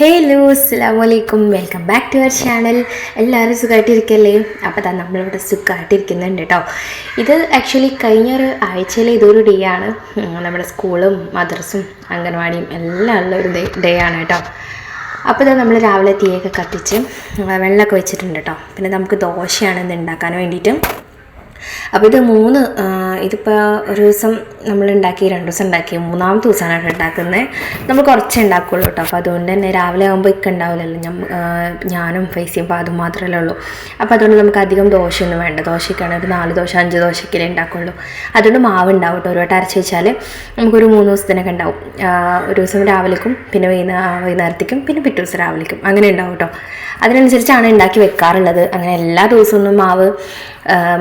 Hello അസ്സാമലൈക്കും welcome back to our channel എല്ലാവരും സുഖമായിട്ടിരിക്കല്ലേ അപ്പോൾ തന്നെ നമ്മളിവിടെ സുഖമായിട്ടിരിക്കുന്നുണ്ട് കേട്ടോ ഇത് ആക്ച്വലി കഴിഞ്ഞൊരു ആഴ്ചയിലെ ഇതൊരു ഡേ ആണ്. നമ്മുടെ സ്കൂളും മദ്രസും അംഗൻവാടിയും എല്ലാം ഉള്ള ഒരു ഡേ ആണ് കേട്ടോ അപ്പോൾ ഇതാ നമ്മൾ രാവിലെ തീയൊക്കെ കത്തിച്ച് വെള്ളമൊക്കെ വെച്ചിട്ടുണ്ട് കേട്ടോ പിന്നെ നമുക്ക് ദോശയാണ് ഇത് ഉണ്ടാക്കാൻ വേണ്ടിയിട്ട്. അപ്പോൾ ഇത് മൂന്ന് ഇതിപ്പോൾ ഒരു ദിവസം നമ്മൾ ഉണ്ടാക്കി രണ്ട് ദിവസം ഉണ്ടാക്കി മൂന്നാമത്തെ ദിവസമാണ് ഉണ്ടാക്കുന്നത്. നമ്മൾ കുറച്ച് ഉണ്ടാക്കുള്ളൂ കേട്ടോ. അപ്പോൾ അതുകൊണ്ട് തന്നെ രാവിലെ ആകുമ്പോൾ ഇക്ക ഉണ്ടാവില്ലല്ലോ. ഞാനും ഫേസ് അപ്പോൾ അത് മാത്രമല്ലേ ഉള്ളൂ. അപ്പോൾ അതുകൊണ്ട് നമുക്ക് അധികം ദോശയൊന്നും വേണ്ട. ദോശയ്ക്കാണ് ഒരു നാല് ദോശ അഞ്ച് ദോശയ്ക്കല്ലേ ഉണ്ടാക്കുള്ളൂ. അതുകൊണ്ട് മാവ് ഉണ്ടാവും കേട്ടോ. ഒരു വട്ടം അരച്ച് വെച്ചാൽ നമുക്കൊരു മൂന്ന് ദിവസത്തിനൊക്കെ ഉണ്ടാവും. ഒരു ദിവസം രാവിലേക്കും പിന്നെ വൈകുന്നേരം വൈകുന്നേരത്തേക്കും പിന്നെ പിറ്റേ ദിവസം രാവിലേക്കും. അങ്ങനെ ഉണ്ടാവും കേട്ടോ. അതിനനുസരിച്ചാണ് ഉണ്ടാക്കി വെക്കാറുള്ളത്. അങ്ങനെ എല്ലാ ദിവസവും മാവ്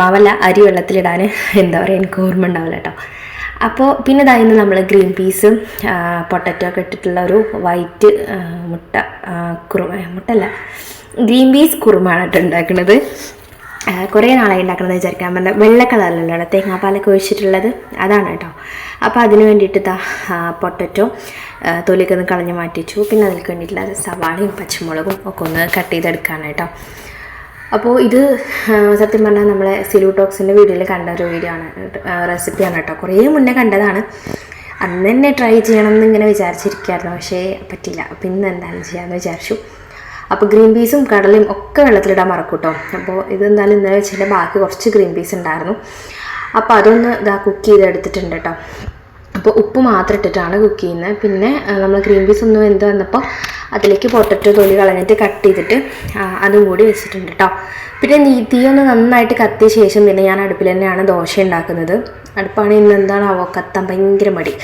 മാവല്ല. അരി വെള്ളത്തിലിടാൻ എന്താ പറയുക എനിക്ക് ഓർമ്മ ഉണ്ടാവില്ല കേട്ടോ അപ്പോൾ പിന്നെ ഇതായിരുന്നു നമ്മൾ ഗ്രീൻ പീസും പൊട്ടറ്റോ ഒക്കെ ഇട്ടിട്ടുള്ള ഒരു വൈറ്റ് മുട്ട കുറുമ മുട്ടല്ല ഗ്രീൻ പീസ് കുറുമാണ് കേട്ടോ ഉണ്ടാക്കുന്നത് കുറേ നാളായി ഉണ്ടാക്കണമെന്ന് വിചാരിക്കാൻ പറഞ്ഞ വെള്ള കളറിലുള്ള തേങ്ങാപ്പാലൊക്കെ ഒഴിച്ചിട്ടുള്ളത് അതാണ് കേട്ടോ അപ്പോൾ അതിന് വേണ്ടിയിട്ട് പൊട്ടറ്റോ തൊലിക്കൊന്ന് കളഞ്ഞ് മാറ്റി വെച്ചു. പിന്നെ അതിലേക്ക് വേണ്ടിയിട്ടുള്ള സവാളയും പച്ചമുളകും ഒക്കെ ഒന്ന് കട്ട് ചെയ്തെടുക്കാണ് കേട്ടോ അപ്പോൾ ഇത് സത്യം പറഞ്ഞാൽ നമ്മളെ സിലു ടോക്സിന്റെ വീഡിയോയിൽ കണ്ട ഒരു വീഡിയോ ആണ് റെസിപ്പിയാണ് കേട്ടോ. കുറേ മുന്നേ കണ്ടതാണ്. അന്ന് തന്നെ ട്രൈ ചെയ്യണം എന്ന് ഇങ്ങനെ വിചാരിച്ചിരിക്കുകയായിരുന്നു പക്ഷേ പറ്റില്ല. പിന്നെ എന്താണ് ചെയ്യാമെന്ന് വിചാരിച്ചു. അപ്പോൾ ഗ്രീൻ പീസും കടലയും ഒക്കെ വെള്ളത്തിലിടാൻ മറക്കും കേട്ടോ. അപ്പോൾ ഇതെന്തായാലും ഇന്നലെ വെച്ചതിന്റെ ബാക്കി കുറച്ച് ഗ്രീൻ പീസ് ഉണ്ടായിരുന്നു. അപ്പോൾ അതൊന്ന് ഇതാ കുക്ക് ചെയ്തെടുത്തിട്ടുണ്ട് കേട്ടോ. അപ്പോൾ ഉപ്പ് മാത്രം ഇട്ടിട്ടാണ് കുക്ക് ചെയ്യുന്നത്. പിന്നെ നമ്മൾ ഗ്രീൻ പീസ് ഒന്ന് വെന്ത് വന്നപ്പോൾ അതിലേക്ക് പൊട്ടറ്റോ തൊലി കളഞ്ഞിട്ട് കട്ട് ചെയ്തിട്ട് അതും കൂടി വെച്ചിട്ടുണ്ട് കേട്ടോ പിന്നെ നീ ഒന്ന് നന്നായിട്ട് കത്തിയ ശേഷം പിന്നെ ഞാൻ അടുപ്പിൽ തന്നെയാണ് ദോശ ഉണ്ടാക്കുന്നത്. അടുപ്പാണ് ഇന്ന് എന്താണാവോ കത്താൻ ഭയങ്കര മടി.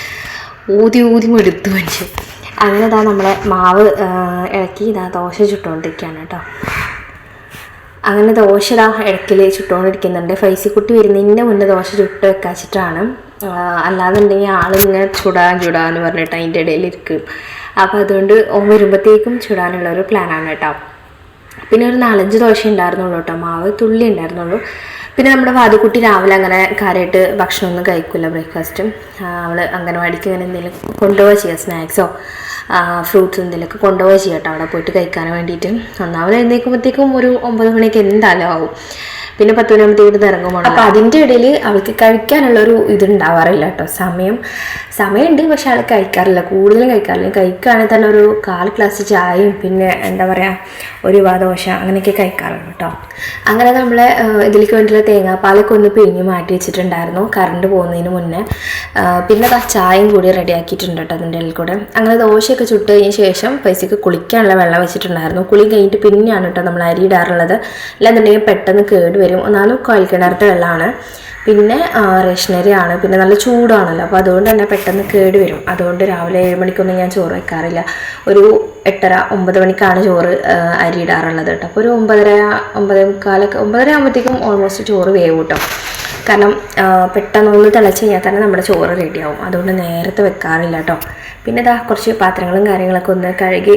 ഊതി ഊതി മെടുത്ത് മനുഷ്യൻ. അങ്ങനെ ഇതാ നമ്മളെ മാവ് ഇളക്കി ഇതാ ദോശ ചുട്ടുകൊണ്ടിരിക്കുകയാണ് കേട്ടോ അങ്ങനെ ദോശ ഇതാ ഇടയ്ക്കിൽ ചുട്ടുകൊണ്ടിരിക്കുന്നുണ്ട് ഫൈസിക്കുട്ടി വരുന്നതിന്റെ മുന്നേ ദോശ ചുട്ട് വെക്കാച്ചിട്ടാണ്. അല്ലാന്നുണ്ടെങ്കിൽ ആളിങ്ങനെ ചുടാൻ എന്ന് പറഞ്ഞിട്ട് അതിന്റെ ഇടയിൽ ഇരിക്കും അപ്പോൾ അതുകൊണ്ട് ഓൻ വരുമ്പോഴത്തേക്കും ചുടാനുള്ള ഒരു പ്ലാനാണ് കേട്ടോ. പിന്നെ ഒരു നാലഞ്ച് ദോശ ഉണ്ടായിരുന്നുള്ളൂ കേട്ടോ. മാവ് തുള്ളി ഉണ്ടായിരുന്നുള്ളൂ. പിന്നെ നമ്മുടെ വാതുക്കുട്ടി രാവിലെ അങ്ങനെ കാര്യമായിട്ട് ഭക്ഷണമൊന്നും കഴിക്കില്ല ബ്രേക്ക്ഫാസ്റ്റും അവൾ അംഗനവാടിക്ക് ഇങ്ങനെ എന്തെങ്കിലും കൊണ്ടുപോവുക ചെയ്യുക സ്നാക്സോ ഫ്രൂട്ട്സ് എന്തെങ്കിലുമൊക്കെ കൊണ്ടുപോവുക ചെയ്യാം കേട്ടോ. അവിടെ പോയിട്ട് കഴിക്കാൻ വേണ്ടിയിട്ട്. ഒന്നാമത് എഴുന്നേൽക്കുമ്പോഴത്തേക്കും ഒരു ഒമ്പത് മണിയൊക്കെ എന്തായാലും ആവും. പിന്നെ പത്ത് മണിയാകുമ്പോഴത്തേക്കും ഇറങ്ങുമ്പോൾ അപ്പോൾ അതിന്റെ ഇടയിൽ അവൾക്ക് കഴിക്കാനുള്ളൊരു ഇതുണ്ടാവാറില്ല കേട്ടോ. സമയം സമയമുണ്ട് പക്ഷെ അവൾ കഴിക്കാറില്ല. കൂടുതലും കഴിക്കാറില്ല. കഴിക്കുകയാണെങ്കിൽ തന്നെ ഒരു കാൽ ഗ്ലാസ് ചായയും പിന്നെ എന്താ പറയുക ഒരു വാദോശ അങ്ങനെയൊക്കെ കഴിക്കാറുണ്ട് കേട്ടോ. അങ്ങനെ നമ്മളെ ഇതിലേക്ക് വേണ്ടിയുള്ള തേങ്ങാപ്പാലൊക്കെ ഒന്ന് പിഴിഞ്ഞ് മാറ്റി വെച്ചിട്ടുണ്ടായിരുന്നു കറണ്ട് പോകുന്നതിന് മുന്നേ. പിന്നെ ആ ചായയും കൂടി റെഡിയാക്കിയിട്ടുണ്ട് കേട്ടോ അതിന്റെ ഇടയിൽ കൂടെ. അങ്ങനെ ദോശയൊക്കെ ചുട്ട് കഴിഞ്ഞ ശേഷം പൈസക്ക് കുളിക്കാനുള്ള വെള്ളം വെച്ചിട്ടുണ്ടായിരുന്നു. കുളി കഴിഞ്ഞിട്ട് പിന്നെയാണ് കേട്ടോ നമ്മൾ അരി ഇടാറുള്ളത്. അല്ലാന്നുണ്ടെങ്കിൽ പെട്ടെന്ന് കേട് വരും ഒന്നാമത് കുഴൽക്കിണറത്തെ വെള്ളമാണ് പിന്നെ റേഷനരിയാണ് പിന്നെ നല്ല ചൂടാണല്ലോ. അപ്പോൾ അതുകൊണ്ട് തന്നെ പെട്ടെന്ന് കേട് വരും. അതുകൊണ്ട് രാവിലെ ഏഴ് മണിക്കൊന്നും ഞാൻ ചോറ് വെക്കാറില്ല. ഒരു എട്ടര ഒമ്പത് മണിക്കാണ് ചോറ് അരി ഇടാറുള്ളത് കേട്ടോ. അപ്പോൾ ഒരു ഒമ്പതര ഒമ്പതേ മുക്കാലൊക്കെ ഒമ്പതര ആകുമ്പോഴത്തേക്കും ഓൾമോസ്റ്റ് ചോറ് വേവ് കേട്ടോ. കാരണം പെട്ടെന്ന് ഒന്ന് തിളച്ച് കഴിഞ്ഞാൽ തന്നെ നമ്മുടെ ചോറ് റെഡിയാവും അതുകൊണ്ട് നേരത്തെ വെക്കാറില്ല കേട്ടോ. പിന്നെ ഇതാ കുറച്ച് പാത്രങ്ങളും കാര്യങ്ങളൊക്കെ ഒന്ന് കഴുകി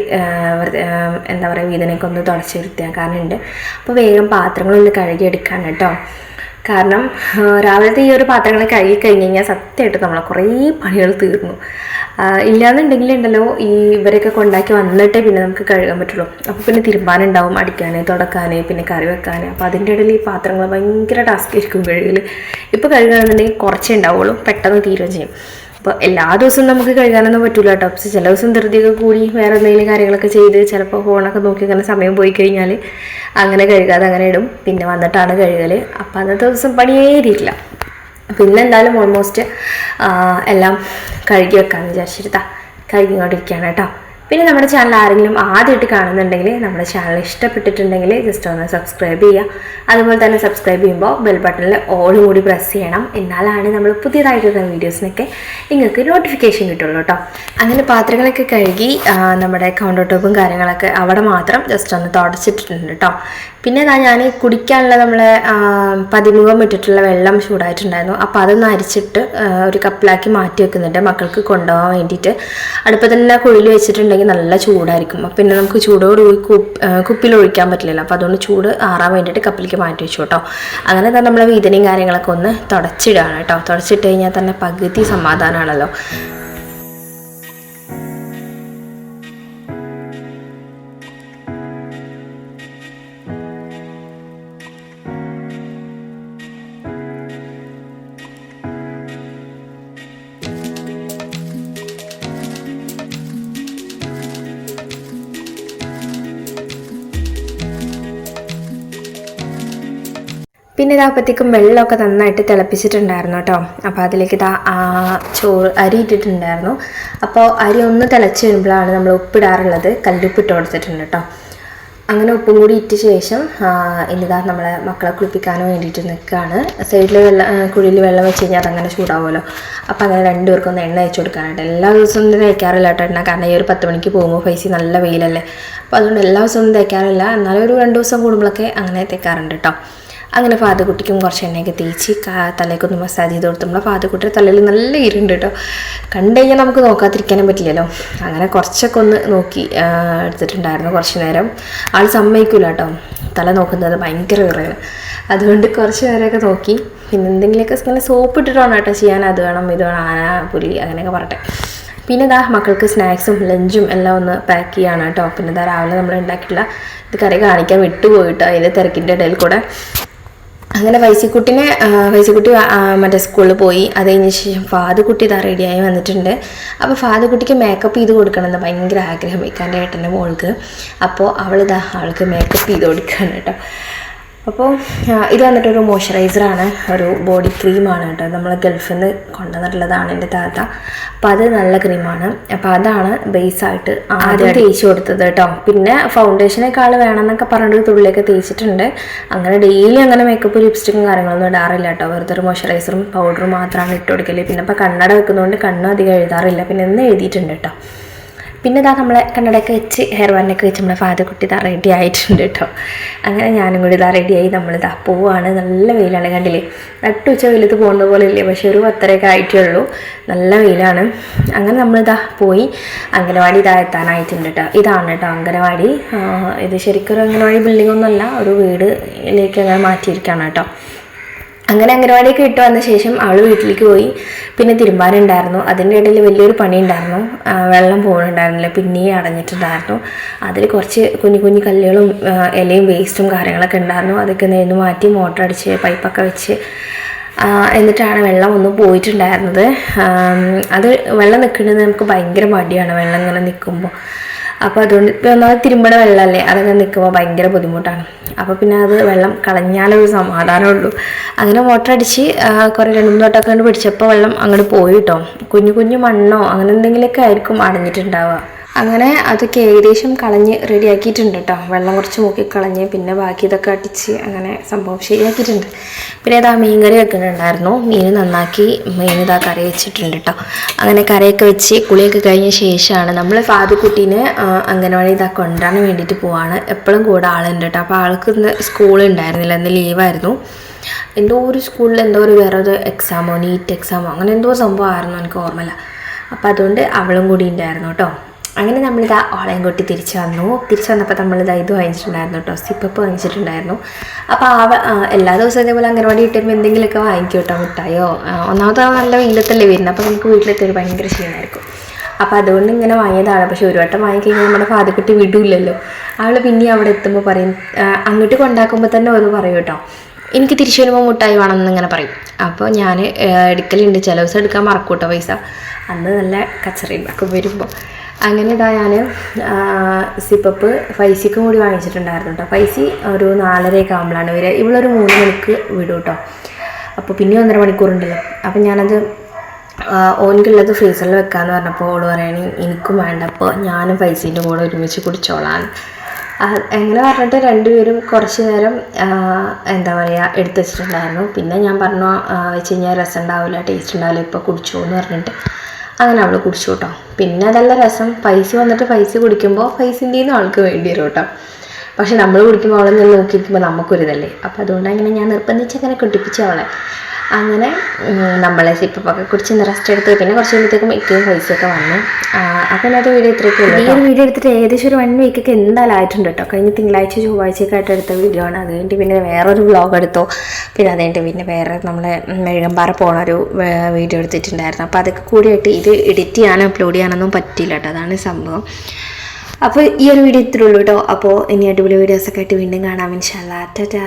എന്താ പറയുക വീതനൊക്കെ ഒന്ന് തുടച്ച് വൃത്തിയാക്കാനുണ്ട് അപ്പോൾ വേഗം പാത്രങ്ങളൊന്ന് കഴുകി എടുക്കാൻ കേട്ടോ. കാരണം രാവിലത്തെ ഈ ഒരു പാത്രങ്ങൾ കഴുകി കഴിഞ്ഞ് കഴിഞ്ഞാൽ സത്യമായിട്ട് നമ്മളെ കുറേ പണികൾ തീർന്നു. ഇല്ലാന്നുണ്ടെങ്കിൽ ഉണ്ടല്ലോ ഈ ഇവരൊക്കെ കൊണ്ടാക്കി വന്നിട്ടേ പിന്നെ നമുക്ക് കഴുകാൻ പറ്റുള്ളൂ. അപ്പോൾ പിന്നെ തിരുമ്പാനുണ്ടാവും അടിക്കാൻ തുടക്കാൻ പിന്നെ കറി വെക്കാൻ അപ്പോൾ അതിന്റെ ഇടയിൽ ഈ പാത്രങ്ങൾ ഭയങ്കര ടാസ്ക് ആയിരിക്കും കഴുകൽ ഇപ്പോൾ കഴുകുകയാണെന്നുണ്ടെങ്കിൽ കുറച്ചേ ഉണ്ടാവുള്ളൂ പെട്ടെന്ന് തീരുകയും ചെയ്യും. അപ്പോൾ എല്ലാ ദിവസവും നമുക്ക് കഴുകാനൊന്നും പറ്റില്ല കേട്ടോ പക്ഷെ ചില ദിവസം ധൃതിയൊക്കെ കൂടി വേറെ എന്തെങ്കിലും കാര്യങ്ങളൊക്കെ ചെയ്ത് ചിലപ്പോൾ ഫോണൊക്കെ നോക്കി അങ്ങനെ സമയം പോയി കഴിഞ്ഞാൽ അങ്ങനെ കഴുകാതെ അങ്ങനെ ഇടും. പിന്നെ വന്നിട്ടാണ് കഴുകൽ അപ്പോൾ അന്നത്തെ ദിവസം പണിയേ തീരില്ല. പിന്നെ എന്തായാലും ഓൾമോസ്റ്റ് എല്ലാം കഴുകി വെക്കാമെന്ന് വിചാരിച്ചിരുത്താം കഴുകിക്കൊണ്ടിരിക്കുകയാണ് കേട്ടോ. പിന്നെ നമ്മുടെ ചാനൽ ആരെങ്കിലും ആദ്യമായിട്ട് കാണുന്നുണ്ടെങ്കിൽ നമ്മുടെ ചാനൽ ഇഷ്ടപ്പെട്ടിട്ടുണ്ടെങ്കിൽ ജസ്റ്റ് ഒന്ന് സബ്സ്ക്രൈബ് ചെയ്യുക. അതുപോലെ തന്നെ സബ്സ്ക്രൈബ് ചെയ്യുമ്പോൾ ബെൽ ബട്ടണിൽ ഓളും കൂടി പ്രസ് ചെയ്യണം. എന്നാലാണ് നമ്മൾ പുതിയതായിട്ടുള്ള വീഡിയോസിനൊക്കെ നിങ്ങൾക്ക് നോട്ടിഫിക്കേഷൻ കിട്ടുള്ളൂ കേട്ടോ അങ്ങനെ പാത്രങ്ങളൊക്കെ കഴുകി നമ്മുടെ കൗണ്ടർ ടോപ്പും കാര്യങ്ങളൊക്കെ അവിടെ മാത്രം ജസ്റ്റ് ഒന്ന് തുടച്ചിട്ടിട്ടുണ്ട് കേട്ടോ പിന്നെ ഇതാ ഞാൻ കുടിക്കാനുള്ള നമ്മളെ പതിമുഖം ഇട്ടിട്ടുള്ള വെള്ളം ചൂടായിട്ടുണ്ടായിരുന്നു. അപ്പോൾ അതൊന്ന് അരിച്ചിട്ട് ഒരു കപ്പിലാക്കി മാറ്റി വെക്കുന്നുണ്ട് മക്കൾക്ക് കൊണ്ടുപോകാൻ വേണ്ടിയിട്ട്. അടുപ്പത്തിൽ തന്നെ കുഴിയിൽ വെച്ചിട്ടുണ്ടെങ്കിൽ നല്ല ചൂടായിരിക്കും. പിന്നെ നമുക്ക് ചൂടോട് കുപ്പിൽ ഒഴിക്കാൻ പറ്റില്ലല്ലോ. അപ്പോൾ അതുകൊണ്ട് ചൂട് ആറാൻ വേണ്ടിയിട്ട് കപ്പിലേക്ക് മാറ്റി വെച്ചു കേട്ടോ. അങ്ങനെ തന്നെ നമ്മളെ വീതനയും കാര്യങ്ങളൊക്കെ ഒന്ന് തുടച്ചിടുകയാണ് കേട്ടോ. തുടച്ചിട്ട് കഴിഞ്ഞാൽ തന്നെ പകുതി സമാധാനമാണല്ലോ പിന്നെ ഇതാകുമ്പോഴത്തേക്കും വെള്ളമൊക്കെ നന്നായിട്ട് തിളപ്പിച്ചിട്ടുണ്ടായിരുന്നു കേട്ടോ. അപ്പോൾ അതിലേക്ക് ഇതാ ചോറ് അരി ഇട്ടിട്ടുണ്ടായിരുന്നു. അപ്പോൾ അരി ഒന്ന് തിളച്ച് വരുമ്പോഴാണ് നമ്മൾ ഉപ്പിടാറുള്ളത്. കല്ലുപ്പ് ഇട്ട് കൊടുത്തിട്ടുണ്ട് കേട്ടോ. അങ്ങനെ ഉപ്പും കൂടി ഇട്ട ശേഷം ഇന്നിതാ നമ്മളെ മക്കളെ കുളിപ്പിക്കാൻ വേണ്ടിയിട്ട് നിൽക്കുകയാണ്. സൈഡിൽ വെള്ളം കുഴിയിൽ വെള്ളം വെച്ച് കഴിഞ്ഞാൽ അതങ്ങനെ ചൂടാവുമല്ലോ. അപ്പോൾ അങ്ങനെ രണ്ടുപേർക്കും ഒന്ന് എണ്ണ വെച്ച് കൊടുക്കാനായിട്ട്. എല്ലാ ദിവസവും ഒന്നും തേക്കാറില്ല കേട്ടോ എണ്ണ. കാരണം ഈ ഒരു പത്ത് മണിക്ക് പോകുമ്പോൾ പൈസ നല്ല വെയിലല്ലേ. അപ്പോൾ അതുകൊണ്ട് എല്ലാ ദിവസവും ഒന്നും തേക്കാറില്ല. എന്നാലും ഒരു രണ്ട് ദിവസം കൂടുമ്പോഴൊക്കെ അങ്ങനെ തേക്കാറുണ്ട് കേട്ടോ. അങ്ങനെ ഫാദക്കുട്ടിക്കും കുറച്ച് എണ്ണയൊക്കെ തേച്ച് തലയ്ക്കൊന്ന് മസാജ് ചെയ്ത് കൊടുത്ത് നമ്മളെ ഫാദക്കുട്ടിയുടെ തലയിൽ നല്ല ഇരുണ്ട് കേട്ടോ. കണ്ടു കഴിഞ്ഞാൽ നമുക്ക് നോക്കാതിരിക്കാനും പറ്റില്ലല്ലോ. അങ്ങനെ കുറച്ചൊക്കെ ഒന്ന് നോക്കി എടുത്തിട്ടുണ്ടായിരുന്നു കുറച്ച് നേരം. ആൾ സമ്മതിക്കില്ല കേട്ടോ. തല നോക്കുന്നത് ഭയങ്കര വിറയാണ്. അതുകൊണ്ട് കുറച്ച് നേരമൊക്കെ നോക്കി. പിന്നെ എന്തെങ്കിലുമൊക്കെ ഇങ്ങനെ സോപ്പ് ഇട്ടിട്ടാണ് കേട്ടോ ചെയ്യാൻ. അത് വേണം ഇത് വേണം ആന പുലി അങ്ങനെയൊക്കെ പറട്ടെ പിന്നെ ഇതാ മക്കൾക്ക് സ്നാക്സും ലഞ്ചും എല്ലാം ഒന്ന് പാക്ക് ചെയ്യാണ് കേട്ടോ. പിന്നെ ഇതാ രാവിലെ നമ്മൾ ഉണ്ടാക്കിയിട്ടുള്ള ഇത് കറി കാണിക്കാൻ വിട്ടുപോയിട്ടോ അതിന്റെ തിരക്കിന്റെ ഇടയിൽ കൂടെ. അങ്ങനെ വൈസിക്കുട്ടിനെ വൈസിക്കുട്ടി മറ്റേ സ്കൂളിൽ പോയി. അത് കഴിഞ്ഞ ശേഷം ഫാദുക്കുട്ടി ഇതാ റെഡിയായി വന്നിട്ടുണ്ട്. അപ്പോൾ ഫാദുക്കുട്ടിക്ക് മേക്കപ്പ് ചെയ്ത് കൊടുക്കണമെന്ന് ഭയങ്കര ആഗ്രഹം ഇക്കാന്റെ ഏട്ടന്റെ മോൾക്ക്. അപ്പോൾ അവളിതാ ആൾക്ക് മേക്കപ്പ് ചെയ്ത് കൊടുക്കുകയാണ് കേട്ടോ. അപ്പോൾ ഇത് വന്നിട്ട് ഒരു മോയ്സ്ചറൈസറാണ്. ഒരു ബോഡി ക്രീമാണ് കേട്ടോ. നമ്മൾ ഗൾഫിൽ നിന്ന് കൊണ്ടുവന്നിട്ടുള്ളതാണ് എന്റെ താത്ത. അപ്പോൾ അത് നല്ല ക്രീമാണ്. അപ്പോൾ അതാണ് ബേസായിട്ട് ആദ്യം തേച്ച് കൊടുത്തത് കേട്ടോ. പിന്നെ ഫൗണ്ടേഷനേക്കാൾ വേണമെന്നൊക്കെ പറഞ്ഞിട്ട് തുള്ളിയൊക്കെ തേച്ചിട്ടുണ്ട്. അങ്ങനെ ഡെയിലി അങ്ങനെ മേക്കപ്പ് ലിപ്സ്റ്റിക്കും കാര്യങ്ങളൊന്നും ഇടാറില്ല കേട്ടോ. വെറുതെ ഒരു മോയ്സ്ചറൈസറും പൗഡറും മാത്രമാണ് ഇട്ട് കൊടുക്കൽ. പിന്നെ ഇപ്പോൾ കണ്ണട വെക്കുന്നതുകൊണ്ട് കണ്ണും അധികം എഴുതാറില്ല. പിന്നെ ഇന്ന് എഴുതിയിട്ടുണ്ട് കേട്ടോ. പിന്നെ ഇതാ നമ്മളെ കണ്ണടയൊക്കെ വെച്ച് ഹെയർ ബാൻഡൊക്കെ വെച്ച് നമ്മുടെ ഫാദർ കുട്ടി ഇതാ റെഡി ആയിട്ടുണ്ട് കേട്ടോ അങ്ങനെ ഞാനും കൂടി ഇതാ റെഡിയായി നമ്മളിതാ പോവാണ്. നല്ല വെയിലാണ് കണ്ടില്ലേ? നട്ടുച്ച വെയിലത്ത് പോകുന്ന പോലെ ഇല്ലേ പക്ഷേ ഒരു പത്തരയൊക്കെ ആയിട്ടേ ഉള്ളൂ നല്ല വെയിലാണ്. അങ്ങനെ നമ്മളിതാ പോയി അംഗനവാടി ഇതാ എത്താനായിട്ടുണ്ട് കേട്ടോ ഇതാണ് കേട്ടോ അംഗനവാടി. ഇത് ശരിക്കും ഒരു അംഗനവാടി ബിൽഡിംഗ് ഒന്നുമല്ല. ഒരു വീടിലേക്ക് അങ്ങനെ മാറ്റിയിരിക്കുകയാണ് കേട്ടോ അങ്ങനെ അംഗനവാടിയൊക്കെ ഇട്ട് വന്ന ശേഷം അവൾ വീട്ടിലേക്ക് പോയി. പിന്നെ തിരുമ്പാനുണ്ടായിരുന്നു. അതിന്റെ ഇടയിൽ വലിയൊരു പണി ഉണ്ടായിരുന്നു വെള്ളം പോകുന്നുണ്ടായിരുന്നില്ല പിന്നെയും അടഞ്ഞിട്ടുണ്ടായിരുന്നു. അതിൽ കുറച്ച് കുഞ്ഞു കുഞ്ഞു കല്ലുകളും ഇലയും വേസ്റ്റും കാര്യങ്ങളൊക്കെ ഉണ്ടായിരുന്നു. അതൊക്കെ നേന്ന് മാറ്റി മോട്ടർ അടിച്ച് പൈപ്പൊക്കെ വെച്ച് എന്നിട്ടാണ് വെള്ളം ഒന്ന് പോയിട്ടുണ്ടായിരുന്നത്. അത് വെള്ളം നിൽക്കുന്നത് നമുക്ക് ഭയങ്കര മടിയാണ്. വെള്ളം ഇങ്ങനെ നിൽക്കുമ്പോൾ. അപ്പോൾ അതുകൊണ്ട് ഒന്നാമത് തിരുമ്പണ വെള്ളമല്ലേ? അതങ്ങനെ നിൽക്കുമ്പോൾ ഭയങ്കര ബുദ്ധിമുട്ടാണ്. അപ്പോൾ പിന്നെ അത് വെള്ളം കളഞ്ഞാലൊരു സമാധാനമുള്ളൂ. അങ്ങനെ മോട്ടർ അടിച്ച് കുറേ രണ്ട് മൂന്ന് തോട്ടൊക്കെ കണ്ട് പിടിച്ചപ്പോൾ വെള്ളം അങ്ങോട്ട് പോയി കേട്ടോ കുഞ്ഞു കുഞ്ഞു മണ്ണോ അങ്ങനെ എന്തെങ്കിലുമൊക്കെ ആയിരിക്കും അടഞ്ഞിട്ടുണ്ടാവുക. അങ്ങനെ അതൊക്കെ ഏകദേശം കളഞ്ഞ് റെഡിയാക്കിയിട്ടുണ്ട് കേട്ടോ വെള്ളം കുറച്ച് മുക്കിക്കളഞ്ഞ് പിന്നെ ബാക്കി ഇതൊക്കെ അടിച്ച് അങ്ങനെ സംഭവം ശരിയാക്കിയിട്ടുണ്ട്. പിന്നെ ഇതാ മീൻ കറി വെക്കുന്നുണ്ടായിരുന്നു. മീൻ നന്നാക്കി മീൻ ഇതാ കറി വെച്ചിട്ടുണ്ട് കേട്ടോ അങ്ങനെ കറിയൊക്കെ വെച്ച് കുളിയൊക്കെ കഴിഞ്ഞ ശേഷമാണ് നമ്മൾ ഫാദുക്കുട്ടീനെ അംഗനവാടി ഇതാ കൊണ്ടുവരാൻ വേണ്ടിയിട്ട് പോവാണ്. എപ്പോഴും കൂടെ ആളുണ്ട് കേട്ടോ അപ്പോൾ ആൾക്ക് ഇന്ന് സ്കൂൾ ഉണ്ടായിരുന്നില്ല. ഇന്ന് ലീവായിരുന്നു. എന്തോ ഒരു സ്കൂളിൽ എന്തോ ഒരു വേറെ ഒരു എക്സാമോ നീറ്റ് എക്സാമോ അങ്ങനെ എന്തോ സംഭവമായിരുന്നു എനിക്ക് ഓർമ്മയില്ല. അപ്പോൾ അതുകൊണ്ട് അവളും കൂടി ഉണ്ടായിരുന്നു കേട്ടോ അങ്ങനെ നമ്മളിതാ ഓളയും കൊട്ടി തിരിച്ചു വന്നു. തിരിച്ചു വന്നപ്പോൾ നമ്മളിതാ ഇത് വാങ്ങിച്ചിട്ടുണ്ടായിരുന്നു കേട്ടോ സിപ്പപ്പ് വാങ്ങിച്ചിട്ടുണ്ടായിരുന്നു. അപ്പോൾ ആ എല്ലാ ദിവസവും ഇതേപോലെ അംഗനവാടി കിട്ടുമ്പോൾ എന്തെങ്കിലുമൊക്കെ വാങ്ങിക്കും കേട്ടോ മിഠായോ ഒന്നാമത് നല്ല വെയിലത്തല്ലേ വരുന്നത്. അപ്പോൾ നമുക്ക് വീട്ടിലെത്തി ഒരു ഭയങ്കര ക്ഷീണമായിരിക്കും. അപ്പോൾ അതുകൊണ്ട് ഇങ്ങനെ വാങ്ങിയതാണ്. പക്ഷേ ഒരു വട്ടം വാങ്ങിക്കഴിഞ്ഞാൽ നമ്മുടെ ഫാദക്കുട്ടി വിടൂല്ലല്ലോ. അവൾ പിന്നെ അവിടെ എത്തുമ്പോൾ പറയും അങ്ങോട്ട് കൊണ്ടാക്കുമ്പോൾ തന്നെ ഓരോ പറയും കേട്ടോ എനിക്ക് തിരിച്ചു വരുമ്പോൾ മുട്ടായി വേണമെന്ന് ഇങ്ങനെ പറയും. അപ്പോൾ ഞാൻ എടുക്കലുണ്ട്. ചില ദിവസം എടുക്കാൻ മറക്കൂട്ടോ കേട്ടോ പൈസ. അന്ന് നല്ല കച്ചറയുണ്ടാക്കും വരുമ്പോൾ അങ്ങനെ ഇതാ ഞാൻ സിപ്പപ്പ് ഫൈസിക്കും കൂടി വാങ്ങിച്ചിട്ടുണ്ടായിരുന്നു കേട്ടോ ഫൈസി ഒരു നാലരയൊക്കെ ആകുമ്പോഴാണ് വരിക. ഇവളൊരു മൂന്ന് മണിക്ക് വിടും കേട്ടോ അപ്പോൾ പിന്നെ ഒന്നര മണിക്കൂറുണ്ടല്ലോ. അപ്പം ഞാനത് ഓനിക്കുള്ളത് ഫ്രീസറിൽ വെക്കാമെന്ന് പറഞ്ഞപ്പോൾ ഓൾ പറയണേ എനിക്കും വേണ്ട. അപ്പോൾ ഞാനും ഫൈസീന്റെ കൂടെ ഒരുമിച്ച് കുടിച്ചോളാം. അങ്ങനെ പറഞ്ഞിട്ട് രണ്ടുപേരും കുറച്ച് നേരം എന്താ പറയുക എടുത്തു വെച്ചിട്ടുണ്ടായിരുന്നു. പിന്നെ ഞാൻ പറഞ്ഞു വെച്ച് കഴിഞ്ഞാൽ രസം ഉണ്ടാവില്ല ടേസ്റ്റ് ഉണ്ടാവില്ല ഇപ്പോൾ കുടിച്ചോ എന്ന് പറഞ്ഞിട്ട്. അങ്ങനെ അവൾ കുടിച്ചു കേട്ടോ പിന്നെ അതല്ല രസം. പൈസ വന്നിട്ട് പൈസ കുടിക്കുമ്പോൾ പൈസന്റെ ആൾക്ക് വേണ്ടി വരും കേട്ടോ പക്ഷെ നമ്മൾ കുടിക്കുമ്പോൾ അവളെ ഞാൻ നോക്കിയിരിക്കുമ്പോൾ നമുക്കൊരിതല്ലേ. അപ്പോൾ അതുകൊണ്ട് അങ്ങനെ ഞാൻ നിർബന്ധിച്ച് അങ്ങനെ കുടിപ്പിച്ചു അവളെ. അങ്ങനെ നമ്മളെ ഷിപ്പൊക്കെ ഇന്ന് റെസ്റ്റ് എടുത്ത് പിന്നെ കുറച്ച് കഴിയുമ്പോഴത്തേക്കും ഏറ്റവും പൈസയൊക്കെ വന്നു. അപ്പോൾ ഇന്നത്തെ വീഡിയോ ഇത്രയൊക്കെ ഉള്ളൂ ഈ ഒരു വീഡിയോ എടുത്തിട്ട് ഏകദേശം ഒരു വൺ വീക്കൊക്കെ എന്തായാലും ആയിട്ടുണ്ട് കേട്ടോ. കഴിഞ്ഞ തിങ്കളാഴ്ച ചൊവ്വാഴ്ചയൊക്കെ ആയിട്ട് എടുത്ത വീഡിയോ ആണ്. അത് കഴിഞ്ഞിട്ട് പിന്നെ വേറൊരു വ്ലോഗ് എടുത്തു. പിന്നെ അത് കഴിഞ്ഞിട്ട് പിന്നെ വേറെ നമ്മളെ മെഴുകമ്പാറ പോണ ഒരു വീഡിയോ എടുത്തിട്ടുണ്ടായിരുന്നു. അപ്പോൾ അതൊക്കെ കൂടിയായിട്ട് ഇത് എഡിറ്റ് ചെയ്യാനോ അപ്ലോഡ് ചെയ്യാനൊന്നും പറ്റിയില്ല കേട്ടോ. അതാണ് സംഭവം. അപ്പോൾ ഈ ഒരു വീഡിയോ ഇത്രയുള്ളൂ കേട്ടോ. അപ്പോൾ ഇനി അടിപൊളി വീഡിയോസൊക്കെ ആയിട്ട് വീണ്ടും കാണാം. ഇൻഷാല്ലാ ടാറ്റാ.